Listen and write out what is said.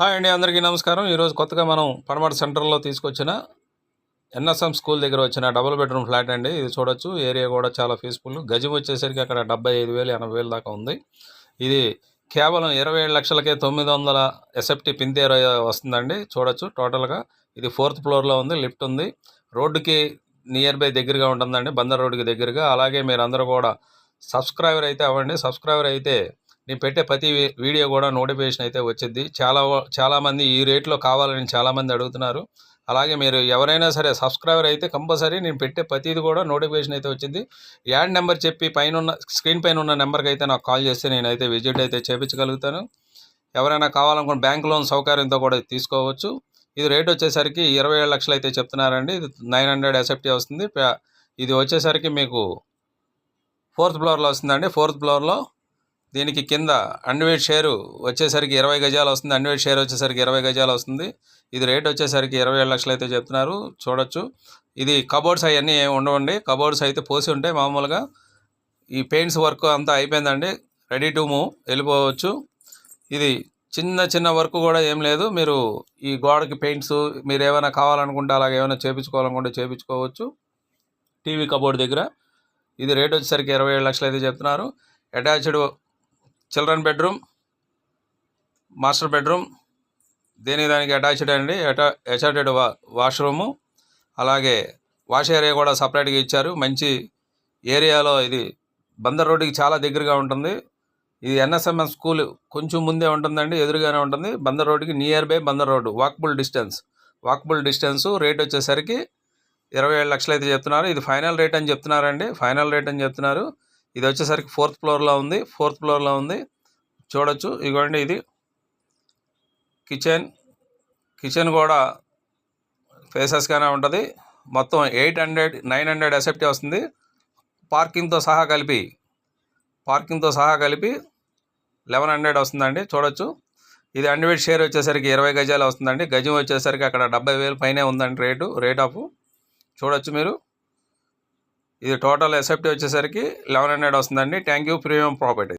Hi అండి అందరికీ నమస్కారం. ఈరోజు కొత్తగా మనం పడమట సెంటర్లో తీసుకొచ్చిన ఎన్ఎస్ఎం స్కూల్ దగ్గర వచ్చిన డబుల్ బెడ్రూమ్ ఫ్లాట్ అండి. ఇది చూడొచ్చు. ఏరియా కూడా చాలా పీస్ఫుల్. గజం వచ్చేసరికి అక్కడ డెబ్బై ఐదు వేలు ఎనభై వేలు దాకా ఉంది. ఇది కేవలం ఇరవై ఏడు లక్షలకే తొమ్మిది వందల ఎస్ఎఫ్టీ పింతేర వస్తుందండి. చూడొచ్చు. టోటల్గా ఇది ఫోర్త్ ఫ్లోర్లో ఉంది లిఫ్ట్ ఉంది. రోడ్డుకి నియర్ బై దగ్గరగా ఉంటుందండి బందర్ రోడ్డుకి దగ్గరగా. అలాగే మీరు కూడా సబ్స్క్రైబర్ అయితే అవ్వండి. సబ్స్క్రైబర్ అయితే నేను పెట్టే ప్రతి వీడియో కూడా నోటిఫికేషన్ అయితే వచ్చింది చాలా చాలామంది ఈ రేట్లో కావాలని చాలామంది అడుగుతున్నారు. అలాగే మీరు ఎవరైనా సరే సబ్స్క్రైబర్ అయితే కంపల్సరీ నేను పెట్టే ప్రతిది కూడా నోటిఫికేషన్ అయితే వచ్చింది యాడ్ నెంబర్ చెప్పి పైన ఉన్న స్క్రీన్ పైన ఉన్న నెంబర్కి అయితే నాకు కాల్ చేస్తే నేనైతే విజిట్ అయితే చేపించగలుగుతాను. ఎవరైనా కావాలనుకున్న బ్యాంక్ లోన్ సౌకర్యంతో కూడా తీసుకోవచ్చు. ఇది రేట్ వచ్చేసరికి ఇరవై ఏడు లక్షలు అయితే చెప్తున్నారండి. ఇది నైన్ హండ్రెడ్ ఎసెప్టీ వస్తుంది. ఇది వచ్చేసరికి మీకు ఫోర్త్ ఫ్లోర్లో వస్తుందండి. ఫోర్త్ ఫ్లోర్లో దీనికి కింద అన్వేట్ షేరు వచ్చేసరికి ఇరవై గజాలు వస్తుంది. అన్వేట్ షేర్ వచ్చేసరికి ఇరవై గజాలు వస్తుంది. ఇది రేట్ వచ్చేసరికి ఇరవై ఏడు లక్షలు అయితే చెప్తున్నారు. చూడొచ్చు. ఇది కబోర్డ్స్ అవన్నీ ఏమి ఉండవండి. కబోర్డ్స్ అయితే పోసి ఉంటాయి మామూలుగా ఈ పెయింట్స్ వర్క్ అంతా అయిపోయిందండి. Ready to move. వెళ్ళిపోవచ్చు. ఇది చిన్న చిన్న వర్క్ కూడా ఏం లేదు. మీరు ఈ గోడకి పెయింట్స్ మీరు ఏమైనా కావాలనుకుంటే అలాగే ఏమైనా చేపించుకోవాలనుకుంటే చేపించుకోవచ్చు. టీవీ కబోర్డ్ దగ్గర. ఇది రేట్ వచ్చేసరికి ఇరవై ఏడు లక్షలు అయితే చెప్తున్నారు. Attached children bedroom master bedroom దేని దానికి అటాచ్డ్ అండి అటా అటాచ్డ్ వా వాష్రూము అలాగే వాష్ ఏరియా కూడా సపరేట్గా ఇచ్చారు. మంచి ఏరియాలో ఇది బందర్ రోడ్డుకి చాలా దగ్గరగా ఉంటుంది. ఇది ఎన్ఎస్ఎంఎస్ స్కూల్ కొంచెం ముందే ఉంటుందండి ఎదురుగానే ఉంటుంది. బందర్ రోడ్డుకి nearby Bandar road walkable distance. Walkable distance rate వచ్చేసరికి ఇరవై ఏడు లక్షలు అయితే చెప్తున్నారు. ఇది ఫైనల్ రేట్ అని చెప్తున్నారండి ఫైనల్ రేట్ అని చెప్తున్నారు. ఇది వచ్చేసరికి ఫోర్త్ ఫ్లోర్లో ఉంది ఫోర్త్ ఫ్లోర్లో ఉంది. చూడొచ్చు. ఇదిగోండి ఇది. కిచెన్ కిచెన్ కూడా ఫేసెస్గానే ఉంటుంది. మొత్తం eight hundred nine hundred SFT వస్తుంది. పార్కింగ్తో సహా కలిపి పార్కింగ్తో సహా కలిపి లెవెన్ హండ్రెడ్ వస్తుందండి. చూడొచ్చు. ఇది అండివేట్ షేర్ వచ్చేసరికి ఇరవై గజాలు వస్తుందండి. గజం వచ్చేసరికి అక్కడ డెబ్బై వేలు పైనే ఉందండి రేటు రేట్ ఆఫ్. చూడొచ్చు మీరు. ఇది టోటల్ ఎసెప్టీ వచ్చేసరికి లెవెన్ హండ్రెడ్ వస్తుందండి. Thank you. Premium property.